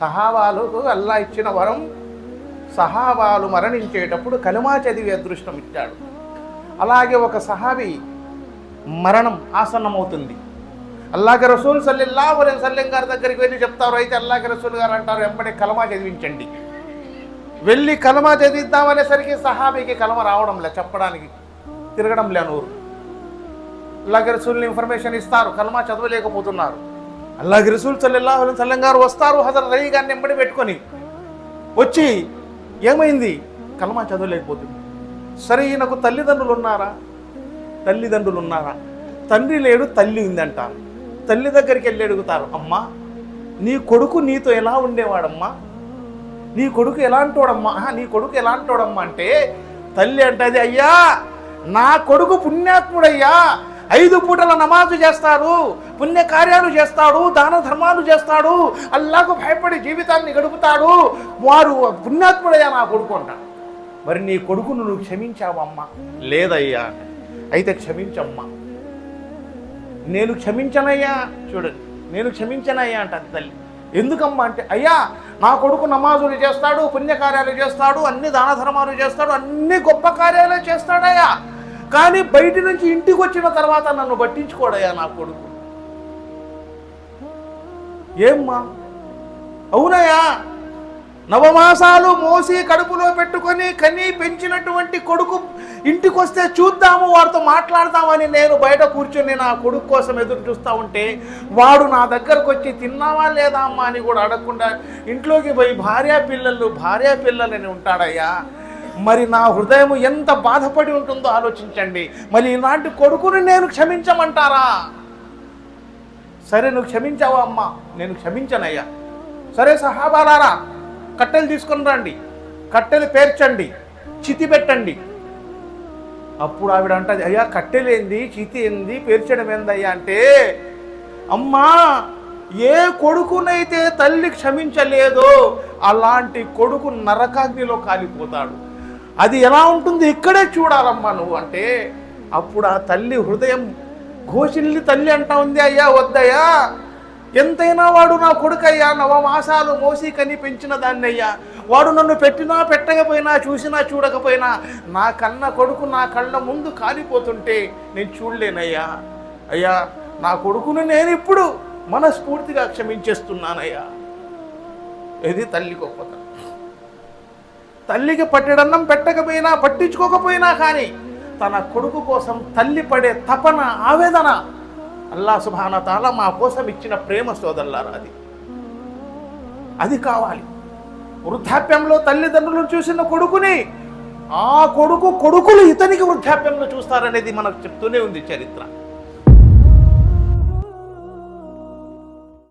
సహాబాలకు అల్లా ఇచ్చిన వరం. సహాబాలు మరణించేటప్పుడు కలుమా చదివే అదృష్టం ఇచ్చాడు. అలాగే ఒక సహాబి మరణం ఆసన్నమవుతుంది. అల్లాహ్ రసూల్ సల్లెల్లా వరే సల్లెం గారి దగ్గరికి వెళ్ళి చెప్తారు అయితే అల్లాహ్ రసూల్ గారు అంటారు వెంబడే కలమా చదివించండి. వెళ్ళి కలమా చదివిద్దామనేసరికి సహాబీకి కలమ రావడం లే చెప్పడానికి తిరగడం లే నూరు. అల్లాహ్ రసూల్ని ఇన్ఫర్మేషన్ ఇస్తారు కలమా చదవలేకపోతున్నారు. అల్లాహ్ రసూల్ సల్లెల్లా వరే గారు వస్తారు హజరత్ రహీ గారిని ఎంబడి పెట్టుకొని. వచ్చి ఏమైంది? కలమా చదవలేకపోతుంది. సరే ఈయనకు తల్లిదండ్రులు ఉన్నారా? తల్లిదండ్రులు ఉన్నారా? తండ్రి లేడు తల్లి ఉందంటారు. తల్లి దగ్గరికి వెళ్ళి అడుగుతారు అమ్మా నీ కొడుకు నీతో ఎలా ఉండేవాడమ్మా? నీ కొడుకు ఎలాంటోడమ్మా? నీ కొడుకు ఎలాంటోడమ్మా? అంటే తల్లి అంటది అయ్యా నా కొడుకు పుణ్యాత్ముడయ్యా ఐదు పూటల నమాజు చేస్తాడు పుణ్యకార్యాలు చేస్తాడు దాన ధర్మాలు చేస్తాడు అల్లాకు భయపడి జీవితాన్ని గడుపుతాడు. వారు పుణ్యాత్ముడయ్యా నా కొడుకు అంటాడు మరి నీ కొడుకును నువ్వు క్షమించావమ్మా? లేదయ్యా. అయితే క్షమించమ్మా. నేను క్షమించనయ్యా. చూడండి నేను క్షమించనయ్యా అంట తల్లి. ఎందుకమ్మా అంటే అయ్యా నా కొడుకు నమాజులు చేస్తాడు పుణ్యకార్యాలు చేస్తాడు అన్ని దాన ధర్మాలు చేస్తాడు అన్ని గొప్ప కార్యాలే చేస్తాడయ్యా. కానీ బయట నుంచి ఇంటికి వచ్చిన తర్వాత నన్ను పట్టించుకోడయ్యా నా కొడుకు. ఏమ్మా? అవునయ్యా. నవమాసాలు మోసి కడుపులో పెట్టుకొని కని పెంచినటువంటి కొడుకు ఇంటికి వస్తే చూద్దాము వాడితో మాట్లాడదామని నేను బయట కూర్చొని నా కొడుకు కోసం ఎదురు చూస్తూ ఉంటే వాడు నా దగ్గరకు వచ్చి తిన్నావా లేదా అమ్మా అని కూడా అడగకుండా ఇంట్లోకి పోయి భార్యా పిల్లలు భార్యా పిల్లలని ఉంటాడయ్యా. మరి నా హృదయం ఎంత బాధపడి ఉంటుందో ఆలోచించండి. మరి ఇలాంటి కొడుకుని నేను క్షమించమంటారా? సరే నువ్వు క్షమించావా అమ్మా? నేను క్షమించనయ్యా. సరే సహాబాలారా కట్టెలు తీసుకొని రండి. కట్టెలు పేర్చండి. చితి పెట్టండి. అప్పుడు ఆవిడ అంటది అయ్యా కట్టెలేంది? చితి ఏంది? పేర్చడం ఏందయ్యా? అంటే అమ్మా ఏ కొడుకునైతే తల్లి క్షమించలేదో అలాంటి కొడుకు నరకాగ్నిలో కాలిపోతాడు. అది ఎలా ఉంటుంది? ఇక్కడే చూడాలమ్మా నువ్వు అంటే అప్పుడు ఆ తల్లి హృదయం ఘోషిల్లి తల్లి అంటా ఉంది అయ్యా వద్దయ్యా. ఎంతైనా వాడు నా కొడుకయ్యా నవమాసాలు మోసి కని పెంచిన దాన్ని అయ్యా వాడు నన్ను పెట్టినా పెట్టకపోయినా చూసినా చూడకపోయినా నా కన్న కొడుకు నా కళ్ళ ముందు కాలిపోతుంటే నేను చూడలేనయ్యా. అయ్యా నా కొడుకును నేను ఇప్పుడు మనస్ఫూర్తిగా క్షమించేస్తున్నానయ్యా. ఇది తల్లి గొప్పతనం? తల్లికి పట్టెడన్నం పెట్టకపోయినా పట్టించుకోకపోయినా కానీ తన కొడుకు కోసం తల్లి పడే తపన ఆవేదన అల్లా సుభాన తాల మా కోసం ఇచ్చిన ప్రేమ సోదరులారా అది. అది కావాలి. వృద్ధాప్యంలో తల్లిదండ్రులను చూసిన కొడుకుని ఆ కొడుకు కొడుకులు ఇతనికి వృద్ధాప్యంలో చూస్తారనేది మనకు చెప్తూనే ఉంది చరిత్ర.